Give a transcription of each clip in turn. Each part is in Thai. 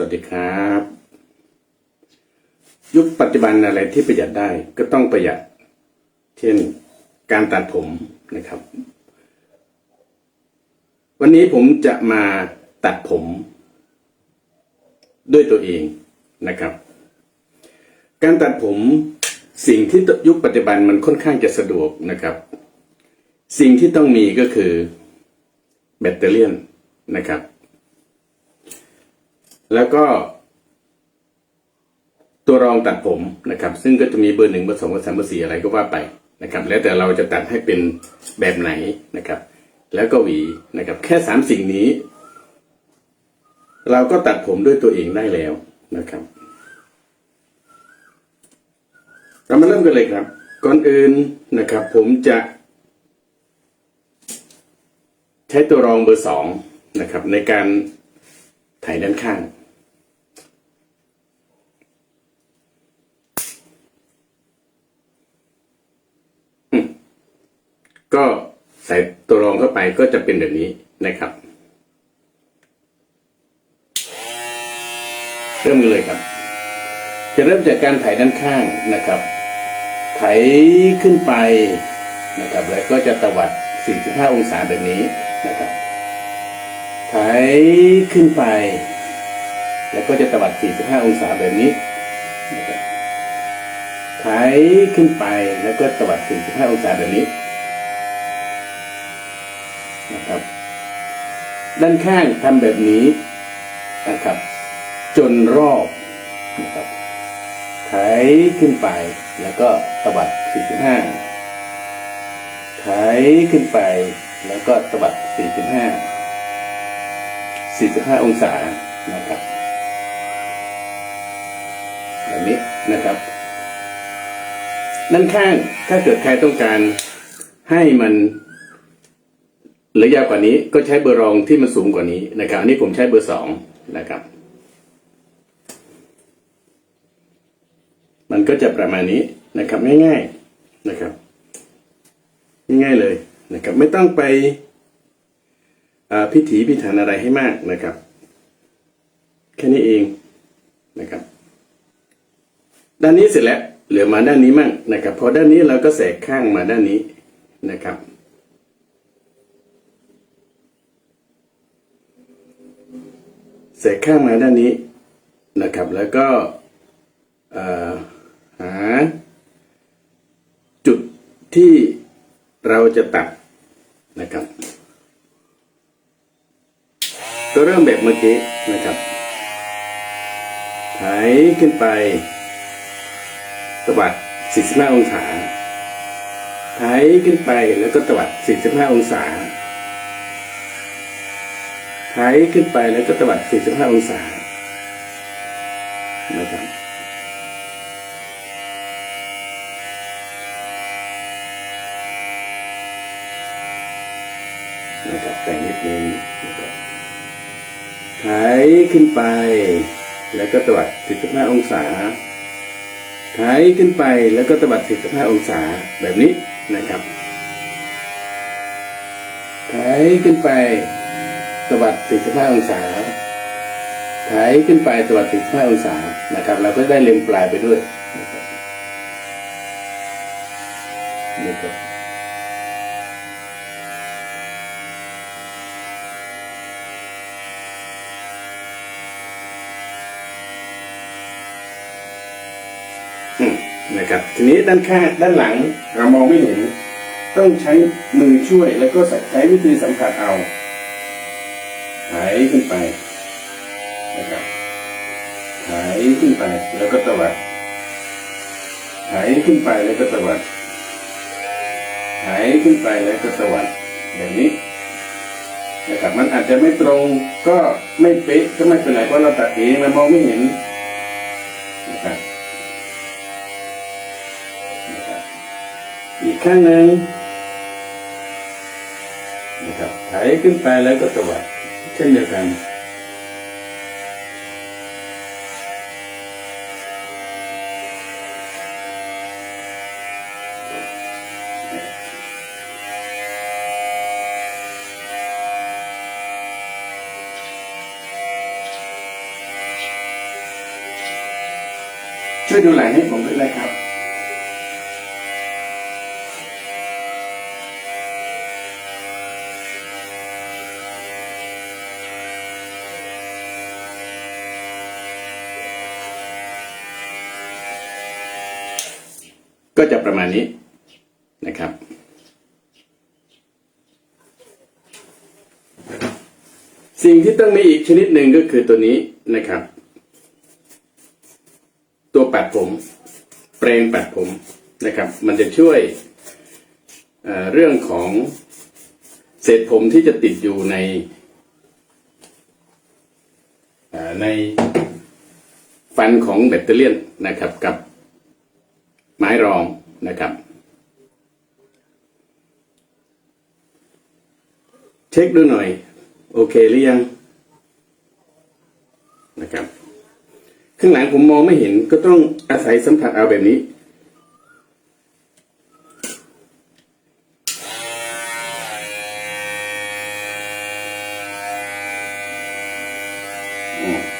สวัสดีครับ ยุคปัจจุบันอะไรที่ประหยัดได้ก็ต้องประหยัด เช่นการตัดผมนะครับ วันนี้ผมจะมาตัดผม ด้วยตัวเองนะครับ การตัดผมสิ่งที่ยุคปัจจุบันมันค่อนข้างจะสะดวกนะครับ สิ่งที่ต้องมีก็คือแบตเตอรี่นะครับ แล้วก็ตัวรองตัดผมนะครับ ซึ่งก็จะมีเบอร์หนึ่งเบอร์สองเบอร์สามเบอร์สี่อะไรก็ว่าไปนะครับ แล้วแต่เราจะตัดให้เป็นแบบไหนนะครับ แล้วก็หวีนะครับ แค่สามสิ่งนี้ เราก็ตัดผมด้วยตัวเองได้แล้วนะครับ เรามาเริ่มกันเลยครับ ก่อนอื่นนะครับ ผมจะ ใช้ตัวรองเบอร์สองนะครับ ในการไถด้านข้าง ก็ใส่ตัวรองเข้าไปก็จะเป็นแบบนี้นะครับ เริ่มเลยครับ จะเริ่มจากการไถด้านข้างนะครับ ไถขึ้นไปนะครับ แล้วก็จะตวัด 45 องศาแบบนี้นะครับ ไถขึ้นไป แล้วก็จะตวัด 45 องศาแบบนี้นะครับไถขึ้นไปแล้วก็ตวัด 45 องศาแบบนี้นะครับ ด้านข้างทำแบบนี้นะครับ จนรอบนะครับไถขึ้นไปแล้วก็ตวัด 45ไถขึ้นไปแล้วก็ตวัด 45 45 องศานะครับแบบนี้นะครับ ด้านข้างถ้าเกิดใครต้องการให้มัน หลือยาวกว่านี้ก็ใช้เบอร์รองที่มันสูงกว่านี้นะครับอันนี้ผมใช้เบอร์สองนะครับ มันก็จะประมาณนี้นะครับง่ายๆนะครับ ง่ายๆเลยนะครับ ไม่ต้องไปพิถีพิถันอะไรให้มากนะครับ แค่นี้เองนะครับ ด้านนี้เสร็จแล้วเหลือมาด้านนี้มั่งนะครับพอด้านนี้เราก็แสกข้างมาด้านนี้นะครับ แสกข้างมาด้านนี้นะครับ แล้วก็หาจุดที่เราจะตัดนะครับ ก็เริ่มแบบเมื่อกี้นะครับไถขึ้นไปตวัด 45 องศาไถขึ้นไปแล้วก็ตวัด 45 องศา ไถขึ้นไปแล้วก็ตวัด 45 องศานะครับนะครับแต่งนิดนึงนะครับไถขึ้นไป แล้วก็ตวัด 45 องศาไถขึ้นไปแล้วก็ตวัด 45 องศาแบบนี้นะครับไถขึ้นไป ตวัสดิ์45องศาไถขึ้นไปตวัสดิ์45องศานะครับ เราก็ได้เล็งปลายไปด้วยนะครับนี่ครับอืมนะครับทีนี้ด้านข้างด้านหลังเรามองไม่เห็น ต้องใช้มือช่วยแล้วก็ใช้วิธีสัมผัสเอา ไถขึ้นไปนะครับไถขึ้นไปแล้วก็ตวัดไถขึ้นไปแล้วก็ตวัดไถขึ้นไปแล้วก็ตวัดแบบนี้นะครับมันอาจจะไม่ตรงก็ไม่เป๊ะก็ไม่เป็นไรเพราะเราตัดเองเรามองไม่เห็นนะครับอีกข้างหนึ่งนะครับไถขึ้นไปแล้วก็ตวัด เช่นเดียวกันช่วยดูหลังให้ผมด้วยนะครับ จะประมาณนี้นะครับ สิ่งที่ต้องมีอีกชนิดหนึ่งก็คือตัวนี้นะครับ ตัวปัดผมแปรงปัดผมนะครับ มันจะช่วยเเรื่องของเศษผมที่จะติดอยู่ในในฟันของแบตเตอรี่นะครับกับไม้รอง นะครับ เช็คดูหน่อย โอเคหรือยังนะครับ ข้างหลังผมมองไม่เห็นก็ต้องอาศัยสัมผัสเอาแบบนี้อ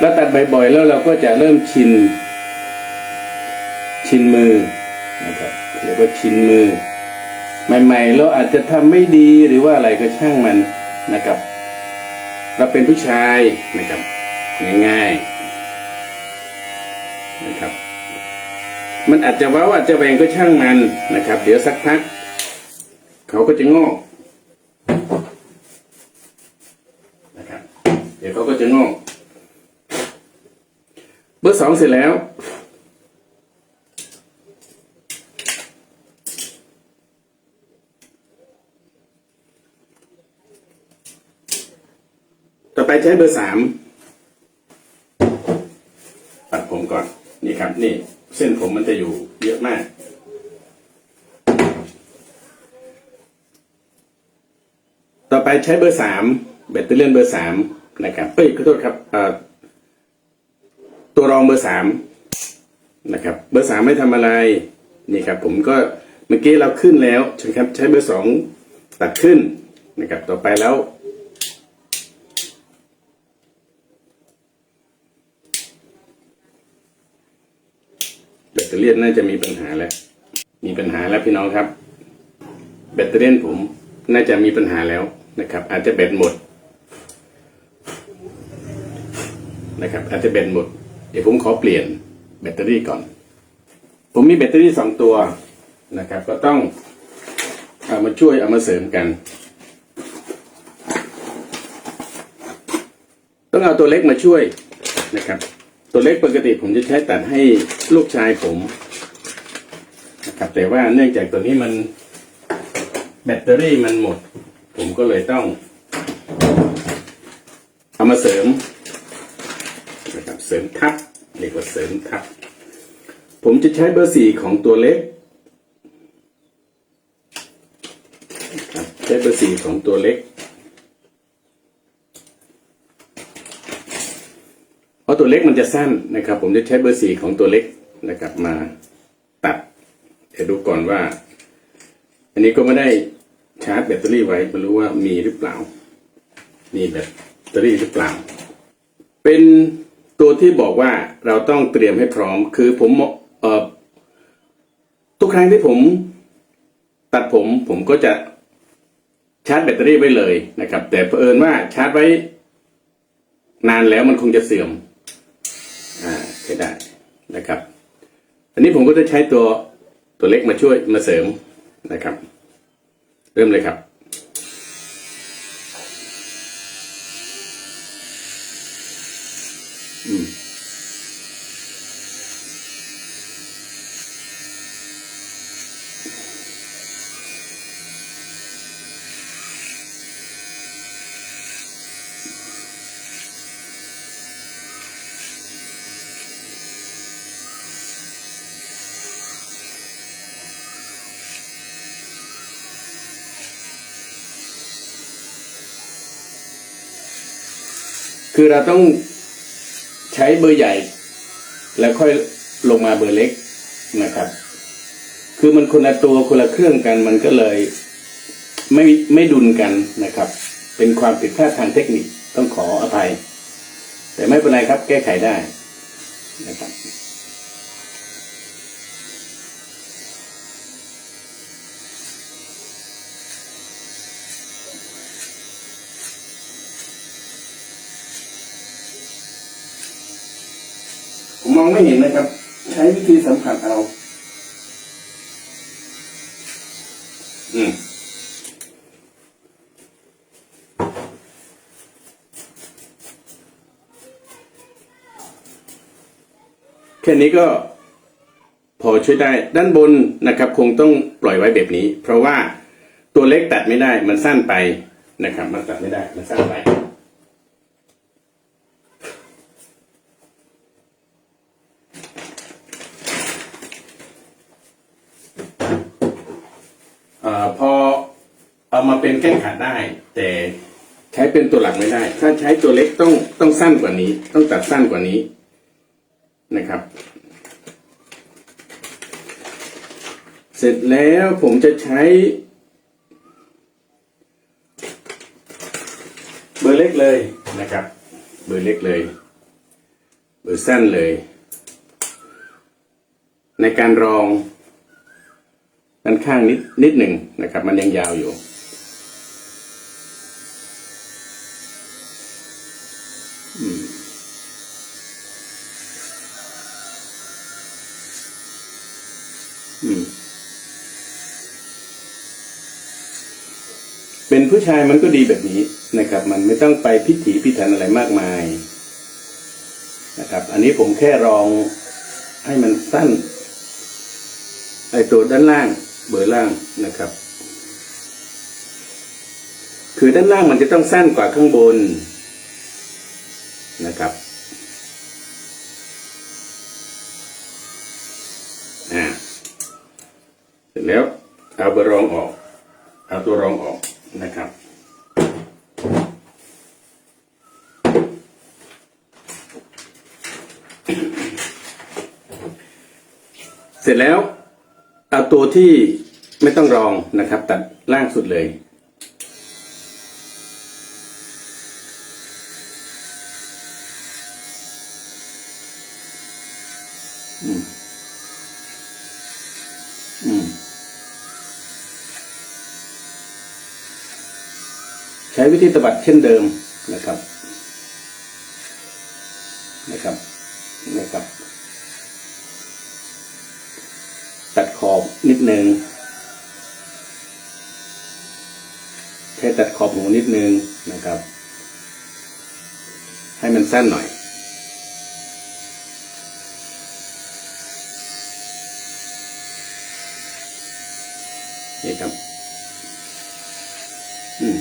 แล้วตัดบ่อยๆแล้วเราก็จะเริ่มชิน ชินมือนะครับเรียกว่าชินมือ ใหม่ๆเราอาจจะทำไม่ดีหรือว่าอะไรก็ช่างมันนะครับ เราเป็นผู้ชายนะครับง่ายๆนะครับ มันอาจจะว้าอาจจะแหวงก็ช่างมันนะครับ เดี๋ยวสักพัก เขาก็จะงอกนะครับ เดี๋ยวเขาก็จะงอกเบ อสองเสร็จแล้ว ต่อไปใช้เบอร์สามปัดผมก่อน นี่ครับ นี่ เส้นผมมันจะอยู่เยอะมากต่อไปใช้เบอร์สามแบตเตอรี่ยนเบอร์สามนะครับ เอ้ยขอโทษครับเอ่อ ตัวรองเบอร์สามนะครับ เบอร์สามไม่ทำอะไรนี่ครับผมก็เมื่อกี้เราขึ้นแล้วใช่ไหมครับใช้เบอร์สองตัดขึ้นนะครับต่อไปแล้ว แบตเตอรี่น่าจะมีปัญหาแล้ว มีปัญหาแล้วพี่น้องครับ แบตเตอรี่ผมน่าจะมีปัญหาแล้วนะครับ อาจจะแบตหมดนะครับ อาจจะแบตหมด เดี๋ยวผมขอเปลี่ยนแบตเตอรี่ก่อน ผมมีแบตเตอรี่สองตัวนะครับ ก็ต้องเอามาช่วยเอามาเสริมกัน ต้องเอาตัวเล็กมาช่วยนะครับ ตัวเล็กปกติผมจะใช้ตัดให้ลูกชายผมนะครับแต่ว่าเนื่องจากตัวนี้มันแบตเตอรี่มันหมด ผมก็เลยต้องเอามาเสริม เสริมทับเรียกว่าเสริมทับ ผมจะใช้เบอร์สี่ของตัวเล็กใช้เบอร์สี่ของตัวเล็กเพราะตัวเล็กมันจะสั้นนะครับ ผมจะใช้เบอร์สี่ของตัวเล็กนะครับมาตัดเดี๋ยวดูก่อนว่า อันนี้ก็ไม่ได้ชาร์จแบตเตอรี่ไว้ไม่รู้ว่ามีหรือเปล่า มีแบตเตอรี่หรือเปล่า เป็น ตัวที่บอกว่าเราต้องเตรียมให้พร้อม คือผมเอ่อทุกครั้งที่ผมตัดผมผมก็จะชาร์จแบตเตอรี่ไว้เลยนะครับ แต่เผอิญว่าชาร์จไว้ นานแล้วมันคงจะเสื่อม อ่าใช้ได้นะครับ อันนี้ผมก็จะใช้ตัวตัวเล็กมาช่วยมาเสริมนะครับ เริ่มเลยครับ คือเราต้องใช้เบอร์ใหญ่ แล้วค่อยลงมาเบอร์เล็กนะครับ คือมันคนละตัวคนละเครื่องกันมันก็เลยไม่ไม่ดุลกันนะครับ เป็นความผิดพลาดทางเทคนิคต้องขออภัย แต่ไม่เป็นไรครับแก้ไขได้นะครับ มองไม่เห็นนะครับ ใช้วิธีสัมผัสเอา อืมแค่นี้ก็พอช่วยได้ด้านบนนะครับ คงต้องปล่อยไว้แบบนี้ เพราะว่าตัวเล็กตัดไม่ได้มันสั้นไปนะครับ มันตัดไม่ได้มันสั้นไป อาพอ เป็นแก้ขัดได้ แต่ใช้เป็นตัวหลักไม่ได้ ถ้าใช้ตัวเล็กต้องต้องสั้นกว่านี้ ต้องตัดสั้นกว่านี้นะครับ เสร็จแล้วผมจะใช้ เบอร์เล็กเลยนะครับ เบอร์เล็กเลย เบอร์สั้นเลย ในการรองด้านข้างนิดนิดหนึ่งนะครับ มันยังยาวอยู่ อืมอืม เป็น ผู้ชายมันก็ดีแบบนี้นะครับ มันไม่ต้องไปพิถีพิถันอะไรมากมายนะครับ อันนี้ผมแค่รองให้มันสั้นไอตัวด้านล่างเบอร์ล่างนะครับ คือด้านล่างมันจะต้องสั้นกว่าข้างบนนะครับอ่าเสร็จแล้วเอาเบอร์รองออก เอาตัวรองออก นะครับ เสร็จแล้วเอาตัวที่ไม่ต้องรองนะครับ ตัดล่างสุดเลยอืม อืม ใช้วิธีตบัดเช่นเดิมนะครับนะครับนะครับ ตัดขอบนิดนึงแค่ตัดขอบหูนิดนึงนะครับ ให้มันสั้นหน่อยนี่ครับอืม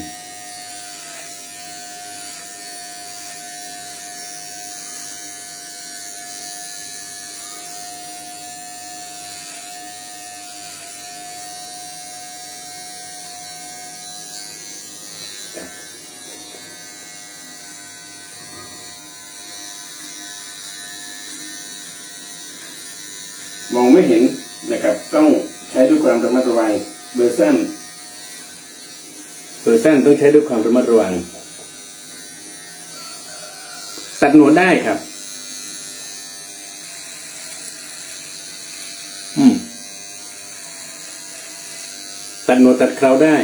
ไม่เห็นนะครับ ต้องใช้ด้วยความระมัดระวังเบอร์สั้นเบอร์สั้นต้องใช้ด้วยความระมัดระวัง ตัดหนวดได้ครับ อืมตัดหนวดตัดเคราได้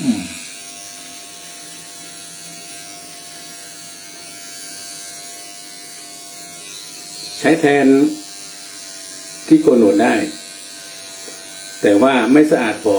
ใช้แทนที่โกนหนวดได้ แต่ว่าไม่สะอาดพอ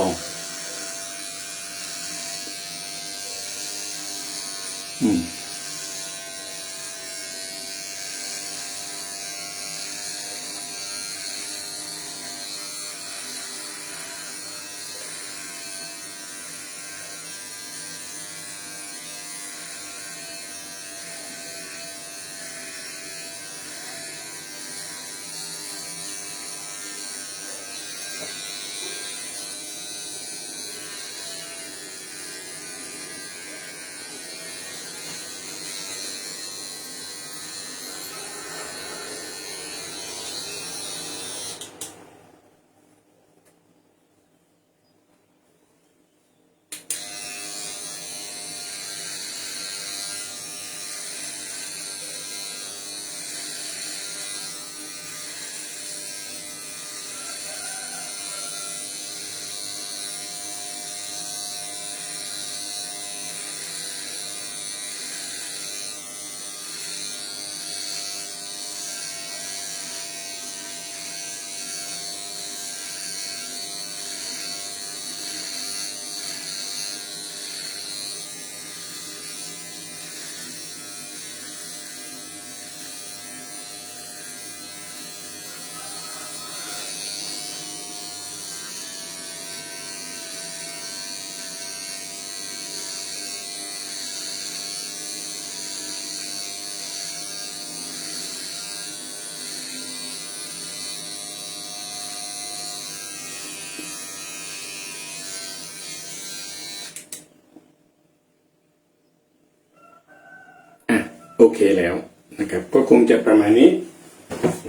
โอเคแล้วนะครับ ก็คงจะประมาณนี้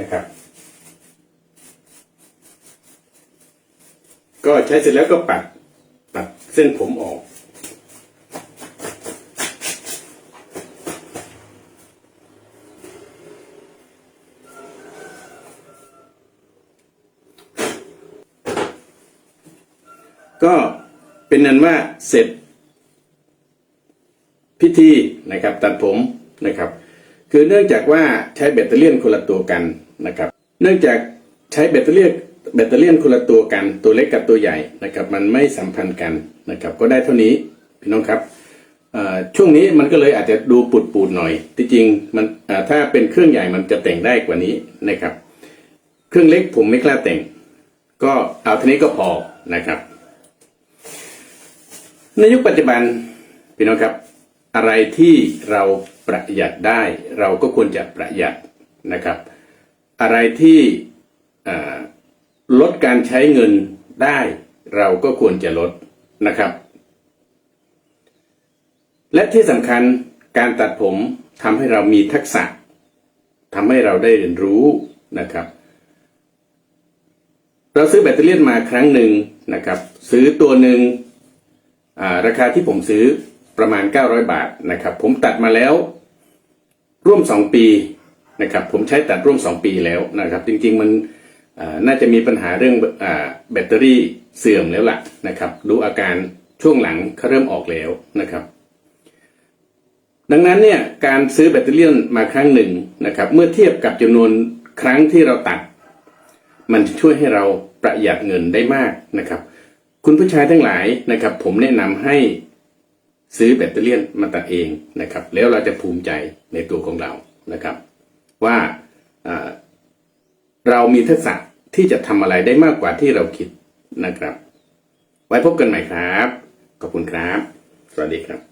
นะครับ ก็ใช้เสร็จแล้วก็ปัดปัดเส้นผมออกก็เป็นนั้นว่าเสร็จพิธีนะครับตัดผม นะครับ คือเนื่องจากว่าใช้แบตเตอรี่คนละตัวกันนะครับ เนื่องจากใช้แบตเตอรี่แบตเตอรี่คนละตัวกันตัวเล็กกับตัวใหญ่นะครับ มันไม่สัมพันธ์กันนะครับ ก็ได้เท่านี้พี่น้องครับช่วงนี้มันก็เลยอาจจะดูปูดปูดๆหน่อย ที่จริงมันถ้าเป็นเครื่องใหญ่มันจะแต่งได้กว่านี้นะครับ เครื่องเล็กผมไม่กล้าแต่ง ก็เอาเท่านี้ก็พอนะครับ ในยุคปัจจุบันพี่น้องครับ อะไรที่เรา ประหยัดได้ เราก็ควรจะประหยัดนะครับ อะไรที่ลดการใช้เงินได้ เราก็ควรจะลดนะครับ และที่สำคัญการตัดผมทำให้เรามีทักษะทำให้เราได้เรียนรู้นะครับ เราซื้อแบตเตอรี่มาครั้งหนึ่งนะครับ ซื้อตัวหนึ่งราคาที่ผมซื้อ ประมาณ 900 บาทนะครับ ผมตัดมาแล้วร่วม 2 ปีนะครับผมใช้ตัดร่วม 2 ปีแล้วนะครับ จริงๆมันน่าจะมีปัญหาเรื่องอแบตเตอรี่เสื่อมแล้วล่ะนะครับดูอาการช่วงหลังเขาเริ่มออกแล้วนะครับ ดังนั้นเนี่ยการซื้อแบตเตอรี่มาครั้งหนึ่งนะครับ เมื่อเทียบกับจำนวนครั้งที่เราตัด มันจะช่วยให้เราประหยัดเงินได้มากนะครับ คุณผู้ชายทั้งหลายนะครับ ผมแนะนำให้ ซื้อแบตเตอรี่มาตัดเองนะครับ แล้วเราจะภูมิใจในตัวของเรานะครับ ว่าเรามีทักษะที่จะทำอะไรได้มากกว่าที่เราคิดนะครับ ไว้พบกันใหม่ครับ ขอบคุณครับ สวัสดีครับ